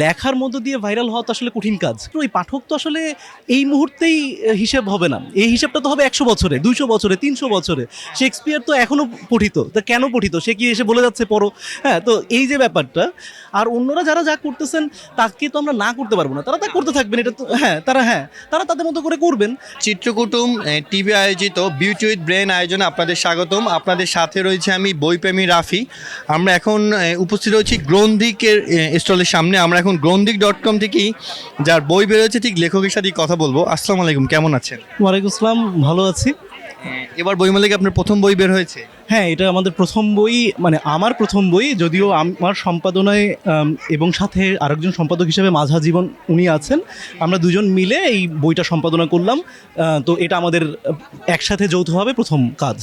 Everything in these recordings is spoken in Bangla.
লেখার মধ্য দিয়ে ভাইরাল হওয়া তো আসলে কঠিন কাজ। এই পাঠক তো আসলে এই মুহূর্তেই হিসেব হবে না। এই হিসাবটা তো হবে একশো বছরে, দুইশো বছরে, তিনশো বছরে। শেক্সপিয়ার তো এখনও পঠিত। তা কেন পঠিত? সে কি এসে বলে যাচ্ছে, পড়ো। হ্যাঁ তো এই যে ব্যাপারটা, আর অন্যরা যারা যা করতেছেন, তাকে তো আমরা না করতে পারব না। তারা তা করতে থাকবেন, এটা তো হ্যাঁ তারা হ্যাঁ তারা তাদের মতো করে করবেন। চিত্রকুটুম টিভি আয়োজিত বিউটি উইথ ব্রেন আয়োজনে আপনাদের স্বাগতম। আপনাদের সাথে রয়েছে আমি, বইপ্রেমী রাফি। আমরা এখন উপস্থিত রয়েছি গ্রন্থিকের স্টলের সামনে। আমরা এখন গ্রন্থিক ডট কম থেকেই যার বই বেরোচ্ছে ঠিক লেখকের সাথে কথা বলব। আসসালামু আলাইকুম কেমন আছেন? ওয়ালাইকুম আসসালাম ভালো আছি। এবার বইমেলাকে আপনার প্রথম বই বের হয়েছে? হ্যাঁ এটা আমাদের প্রথম বই মানে আমার প্রথম বই যদিও আমার সম্পাদনায় এবং সাথে আরেকজন সম্পাদক হিসেবে মাঝা জীবন উনি আছেন। আমরা দুজন মিলে এই বইটা সম্পাদনা করলাম তো এটা আমাদের একসাথে যৌথভাবে প্রথম কাজ।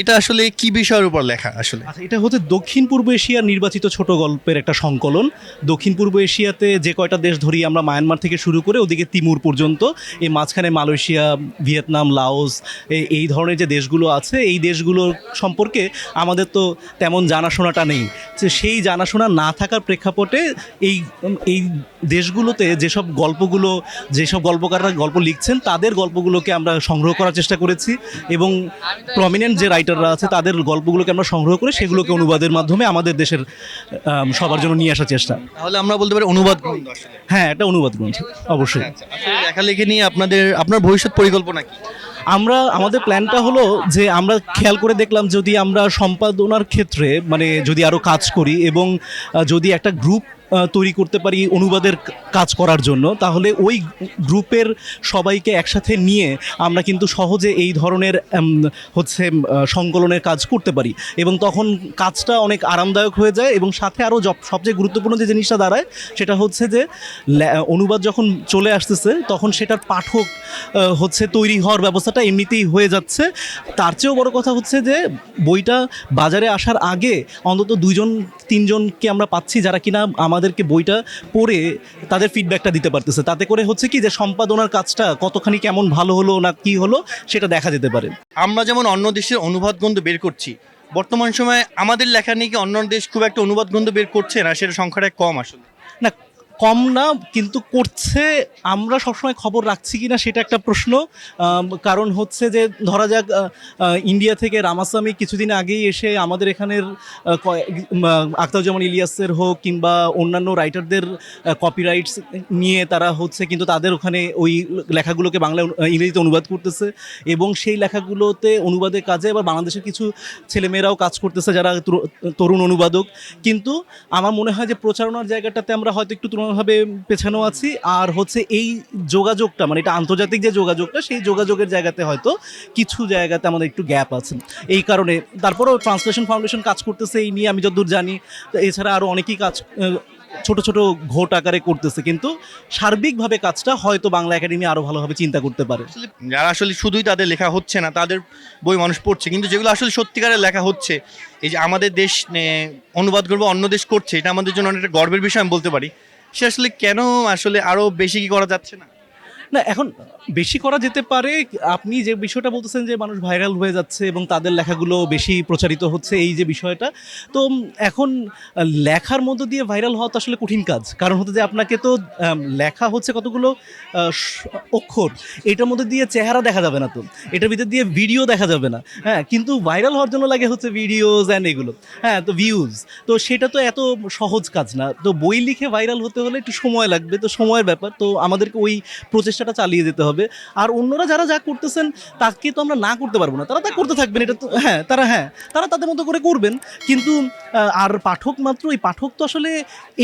এটা আসলে কি বিষয়ের উপর লেখা আসলে? আচ্ছা এটা হচ্ছে দক্ষিণ পূর্ব এশিয়ার নির্বাচিত ছোট গল্পের একটা সংকলন। দক্ষিণ পূর্ব এশিয়াতে যে কয়টা দেশ ধরি আমরা মায়ানমার থেকে শুরু করে ওদিকে তিমুর পর্যন্ত, এই মাঝখানে মালয়েশিয়া, ভিয়েতনাম, লাওস, এই ধরনের যে দেশগুলো আছে, এই দেশগুলো সম্পর্কে আমাদের তো তেমন জানাশোনাটা নেই। সেই জানাশোনা না থাকার প্রেক্ষাপটে এই এই দেশগুলোতে যেসব গল্পগুলো, যেসব গল্পকাররা গল্প লিখছেন, তাদের গল্পগুলোকে আমরা সংগ্রহ করার চেষ্টা করেছি এবং প্রমিনেন্ট যে রাইটাররা আছে তাদের গল্পগুলোকে আমরা সংগ্রহ করে সেগুলোকে অনুবাদের মাধ্যমে আমাদের দেশের সবার জন্য নিয়ে আসার চেষ্টা। তাহলে আমরা বলতে পারি অনুবাদ হ্যাঁ এটা অনুবাদ গ্রন্থ অবশ্যই। আসলে লেখালেখি নিয়ে আপনাদের আপনার ভবিষ্যৎ পরিকল্পনা কি? আমরা আমাদের প্ল্যানটা হলো যে আমরা খেয়াল করে দেখলাম যদি আমরা সম্পাদনার ক্ষেত্রে মানে যদি আরও কাজ করি এবং যদি একটা গ্রুপ তৈরি করতে পারি অনুবাদের কাজ করার জন্য, তাহলে ওই গ্রুপের সবাইকে একসাথে নিয়ে আমরা কিন্তু সহজে এই ধরনের হচ্ছে সংকলনের কাজ করতে পারি। এবং তখন কাজটা অনেক আরামদায়ক হয়ে যায় এবং সাথে আরও সবচেয়ে গুরুত্বপূর্ণ যে জিনিসটা দাঁড়ায়, সেটা হচ্ছে যে অনুবাদ যখন চলে আসতেছে, তখন সেটার পাঠক হচ্ছে তৈরি হওয়ার ব্যবস্থাটা এমনিতেই হয়ে যাচ্ছে। তার চেয়েও বড় কথা হচ্ছে যে, বইটা বাজারে আসার আগে অন্তত দুইজন তিনজনকে আমরা পাচ্ছি যারা কিনা আমাদেরকে বইটা পড়ে তাদের ফিডব্যাকটা দিতে পারতেছে। তাতে করে হচ্ছে কি যে সম্পাদনার কাজটা কতখানি কেমন ভালো হলো না কি হলো সেটা দেখা যেতে পারে। আমরা যেমন অন্য দেশের অনুবাদ গ্রন্থ বের করছি বর্তমান সময়ে আমাদের লেখা নিয়ে কি অন্য দেশ খুব একটা অনুবাদ গ্রন্থ বের করছে না? সেটা সংখ্যাটা কম আসলে। না কম না, কিন্তু করছে, আমরা সবসময় খবর রাখছি কি না সেটা একটা প্রশ্ন। কারণ হচ্ছে যে, ধরা যাক ইন্ডিয়া থেকে রামাস্বামী কিছুদিন আগেই এসে আমাদের এখানের আখতারুজ্জামান ইলিয়াসের হোক কিংবা অন্যান্য রাইটারদের কপিরাইটস নিয়ে তারা হচ্ছে কিন্তু তাদের ওখানে ওই লেখাগুলোকে বাংলা ইংরেজিতে অনুবাদ করতেছে। এবং সেই লেখাগুলোতে অনুবাদের কাজে এবার বাংলাদেশের কিছু ছেলেমেয়েরাও কাজ করতেছে, যারা তরুণ অনুবাদক। কিন্তু আমার মনে হয় যে, প্রচারণার জায়গাটাতে আমরা হয়তো একটু তুলনাভাবে পেছানো আছি। আর হচ্ছে এই যোগাযোগটা মানে এটা আন্তর্জাতিক যে যোগাযোগটা, সেই যোগাযোগের জায়গাতে হয়তো কিছু জায়গাতে আমাদের একটু গ্যাপ আছে। এই কারণে তারপরেও ট্রান্সলেশন ফাউন্ডেশন কাজ করতেছে, এই নিয়ে আমি যতদূর জানি, এছাড়া আরও অনেকেই কাজ ছোট ছোট ঘোট আকারে করতেছে। কিন্তু সার্বিকভাবে কাজটা হয়তো বাংলা একাডেমি আরও ভালোভাবে চিন্তা করতে পারে। যারা আসলে শুধুই তাদের লেখা হচ্ছে না, তাদের বই মানুষ পড়ছে। কিন্তু যেগুলো আসলে সত্যিকারের লেখা হচ্ছে, এই যে আমাদের দেশ অনুবাদ করব, অন্য দেশ করছে, এটা আমাদের জন্য অনেকটা গর্বের বিষয় আমি বলতে পারি। সে আসলে কেন আসলে আরও বেশি কি করা যাচ্ছে না? না, এখন বেশি করা যেতে পারে, আপনি যে বিষয়টা বলতেছেন যে মানুষ ভাইরাল হয়ে যাচ্ছে এবং তাদের লেখাগুলো বেশি প্রচারিত হচ্ছে, এই যে বিষয়টা, তো এখন লেখার মধ্য দিয়ে ভাইরাল হওয়া তো আসলে কঠিন কাজ। কারণ হচ্ছে যে আপনাকে তো লেখা হচ্ছে কতগুলো অক্ষর, এটার মধ্যে দিয়ে চেহারা দেখা যাবে না তো। এটার ভিতর দিয়ে ভিডিও দেখা যাবে না। হ্যাঁ কিন্তু ভাইরাল হওয়ার জন্য লাগে হচ্ছে ভিডিওজ অ্যান্ড এগুলো। হ্যাঁ তো ভিউজ তো সেটা তো এত সহজ কাজ না। তো বই লিখে ভাইরাল হতে হলে একটু সময় লাগবে, তো সময়ের ব্যাপার। তো আমাদেরকে ওই প্রচেষ্টাটা চালিয়ে যেতে হবে। আর অন্যরা যারা যা করতেছেন তাকে তো আমরা না করতে পারব না। তারা তা করতে থাকবেন এটা তো হ্যাঁ তারা হ্যাঁ তারা তাদের মতো করে করবেন। কিন্তু আর পাঠক মাত্র এই পাঠক তো আসলে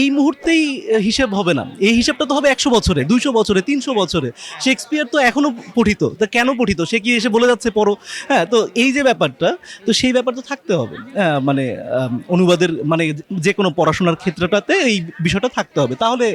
এই মুহূর্তেই হিসেব হবে না। এই হিসাবটা তো হবে একশো বছরে দুইশো বছরে তিনশো বছরে। শেক্সপিয়ার তো এখনও পঠিত। তা কেন পঠিত? সে কি এসে বলে যাচ্ছে পড়ো। হ্যাঁ তো এই যে ব্যাপারটা তো সেই ব্যাপার তো থাকতে হবে। হ্যাঁ, মানে অনুবাদের মানে যে কোনো পড়াশোনার ক্ষেত্রটাতে এই বিষয়টা থাকতে হবে। তাহলে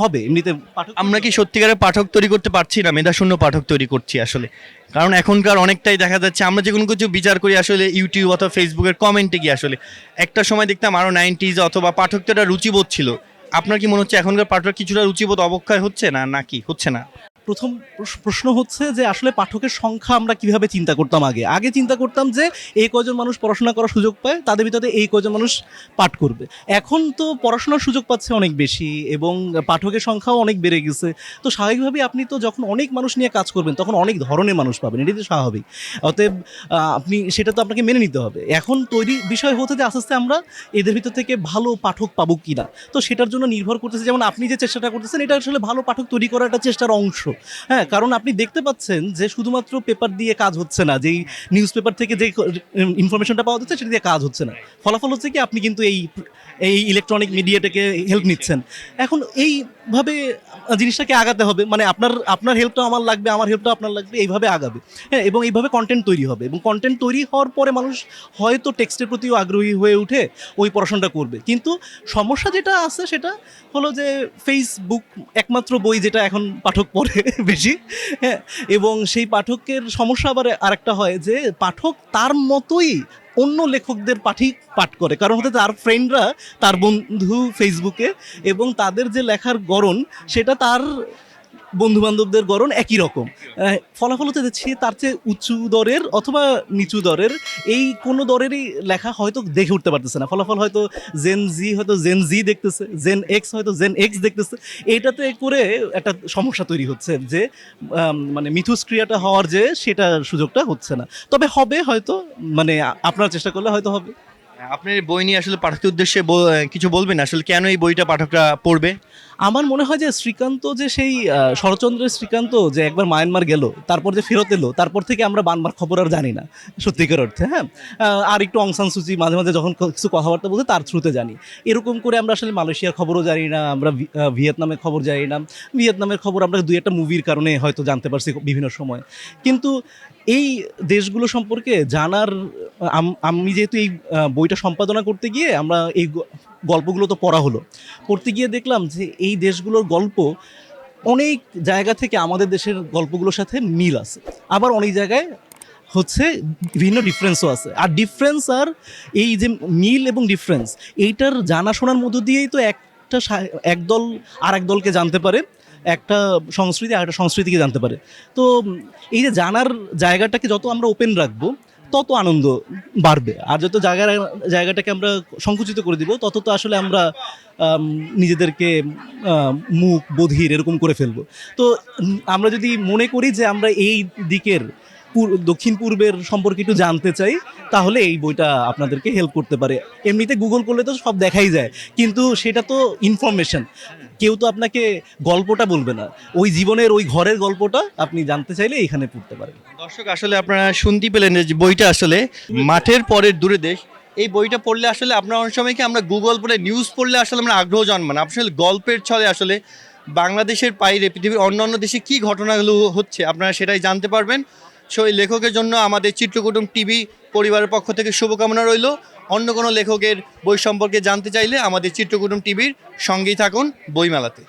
হবে? এমনিতে পাঠক আমরা কি সত্যিকারের পাঠক তৈরি করতে পারছি না? মেধাশূন্য পাঠক তৈরি করছি আসলে। কারণ এখনকার অনেকটাই দেখা যাচ্ছে আমরা যে কোনো কিছু বিচার করি আসলে ইউটিউব অথবা ফেসবুকের কমেন্টে গিয়ে আসলে। একটা সময় দেখতাম আরও নাইনটিজ অথবা পাঠক তো একটা রুচিবোধ ছিল। আপনার কি মনে হচ্ছে এখনকার পাঠক কিছুটা রুচিবোধ অবক্ষয় হচ্ছে না নাকি? হচ্ছে না? প্রথম প্রশ- প্রশ্ন হচ্ছে যে আসলে পাঠকের সংখ্যা আমরা কীভাবে চিন্তা করতাম আগে? আগে চিন্তা করতাম যে এই কজন মানুষ পড়াশোনা করার সুযোগ পায়, তাদের ভিতরে এই কজন মানুষ পাঠ করবে। এখন তো পড়াশোনার সুযোগ পাচ্ছে অনেক বেশি এবং পাঠকের সংখ্যাও অনেক বেড়ে গেছে। তো স্বাভাবিকভাবেই আপনি তো যখন অনেক মানুষ নিয়ে কাজ করবেন, তখন অনেক ধরনের মানুষ পাবেন। এটাই তো স্বাভাবিক। অতএব আপনি, সেটা তো আপনাকে মেনে নিতে হবে। এখন তৈরি বিষয় হতে যে আস্তে আস্তে আমরা এদের ভিতর থেকে ভালো পাঠক পাবো কিনা? তো সেটার জন্য নির্ভর করতেছে, যেমন আপনি যে চেষ্টাটা করতেছেন, এটা আসলে ভালো পাঠক তৈরি করার একটা চেষ্টার অংশ। হ্যাঁ কারণ আপনি দেখতে পাচ্ছেন যে শুধুমাত্র পেপার দিয়ে কাজ হচ্ছে না, যেই নিউজ পেপার থেকে যে ইনফরমেশনটা পাওয়া যাচ্ছে সেটা দিয়ে কাজ হচ্ছে না। ফলাফল হচ্ছে কি, আপনি কিন্তু এই এই ইলেকট্রনিক মিডিয়াটাকে হেল্প নিচ্ছেন। এখন এইভাবে জিনিসটাকে আগাতে হবে মানে আপনার আপনার হেল্পটা আমার লাগবে, আমার হেল্পটা আপনার লাগবে, এইভাবে আগাবে। হ্যাঁ এবং এইভাবে কন্টেন্ট তৈরি হবে। এবং কন্টেন্ট তৈরি হওয়ার পরে মানুষ হয়তো টেক্সটের প্রতিও আগ্রহী হয়ে উঠে ওই পড়াশোনাটা করবে। কিন্তু সমস্যা যেটা আছে সেটা হলো যে ফেসবুক একমাত্র বই যেটা এখন পাঠক পড়ে। বেশি। হ্যাঁ এবং সেই পাঠকের সমস্যা আবার আরেকটা হয় যে পাঠক তার মতোই অন্য লেখকদের পাঠই পাঠ করে। কারণ হতে তার ফ্রেন্ডরা তার বন্ধু ফেসবুকে এবং তাদের যে লেখার গড়ন, সেটা তার বন্ধু বান্ধবদের গড়ন একই রকম। ফলাফল হতে যাচ্ছে তার চেয়ে উঁচু দরের অথবা নিচু দরের এই কোনো দরেরই লেখা হয়তো দেখে উঠতে পারতেছে না। ফলাফল হয়তো জেন জি হয়তো জেন জি দেখতেছে জেন এক্স হয়তো জেন এক্স দেখতেছে। এইটাতে করে একটা সমস্যা তৈরি হচ্ছে যে মানে মিথুস্ক্রিয়াটা হওয়ার যে সেটা সুযোগটা হচ্ছে না। তবে হবে হয়তো মানে আপনার চেষ্টা করলে হয়তো হবে। আপনার বই নিয়ে আসলে পাঠকের উদ্দেশ্যে কিছু বলবেন? আসলে কেন এই বইটা পাঠকরা পড়বে? আমার মনে হয় যে শ্রীকান্ত যে সেই শরৎচন্দ্রের শ্রীকান্ত যে একবার মায়ানমার গেল, তারপর যে ফেরত এলো, তারপর থেকে আমরা বানমার খবর আর জানি না, সত্যিকার অর্থে হ্যাঁ? আর একটু অংসান সূচি মাঝে মাঝে যখন কিছু কথাবার্তা বলতে তার থ্রুতে জানি। এরকম করে আমরা আসলে মালয়েশিয়ার খবরও জানি না, আমরা ভিয়েতনামের খবর জানি না। ভিয়েতনামের খবর আমরা দুই একটা মুভির কারণে হয়তো জানতে পারছি বিভিন্ন সময়। কিন্তু এই দেশগুলো সম্পর্কে জানার, আমি যেহেতু এই বইটা সম্পাদনা করতে গিয়ে আমরা এই গল্পগুলো তো পড়া হলো। পড়তে গিয়ে দেখলাম যে এই দেশগুলোর গল্প অনেক জায়গা থেকে আমাদের দেশের গল্পগুলোর সাথে মিল আছে। আবার অনেক জায়গায় হচ্ছে বিভিন্ন ডিফারেন্সও আছে। আর ডিফারেন্স আর এই যে মিল এবং ডিফারেন্স এইটার জানাশোনার মধ্য দিয়েই তো একটা একদল আর এক দলকে জানতে পারে, একটা সংস্কৃতি আর একটা সংস্কৃতিকে জানতে পারে। তো এই যে জানার জায়গাটাকে যত আমরা ওপেন রাখব তত আনন্দ বাড়বে। আর যত জায়গার, জায়গাটাকে আমরা সংকুচিত করে দিব, তত তো আসলে আমরা নিজেদেরকে মুখ, বধির এরকম করে ফেলব। তো আমরা যদি মনে করি যে আমরা এই দিকের দক্ষিণ পূর্বের সম্পর্কে একটু জানতে চাই, তাহলে এই বইটা আপনাদেরকে হেল্প করতে পারে। এমনিতে গুগল করলে তো সব দেখাই যায়, কিন্তু সেটা তো ইনফরমেশন কেউ তো আপনাকে গল্পটা বলবে না। ওই জীবনের ওই ঘরের গল্পটা আপনি জানতে চাইলে এখানে পড়তে পারেন। দর্শক, আসলে আপনারা শুনতে পেলেন যে বইটা আসলে মাঠের পরের দূরে দেশ। এই বইটা পড়লে আসলে আপনার অনেক সময় কি আমরা গুগল পড়ে নিউজ পড়লে আসলে আমরা আগ্রহ জন্মান আসলে গল্পের ছলে আসলে বাংলাদেশের বাইরে পৃথিবীর অন্যান্য দেশে কি ঘটনাগুলো হচ্ছে আপনারা সেটাই জানতে পারবেন। সো এই লেখকের জন্য আমাদের চিত্রকুটুম টিভি পরিবারের পক্ষ থেকে শুভকামনা রইল। অন্য কোনো লেখকের বই সম্পর্কে জানতে চাইলে আমাদের চিত্রকুটুম টিভির সঙ্গেই থাকুন বইমেলাতে।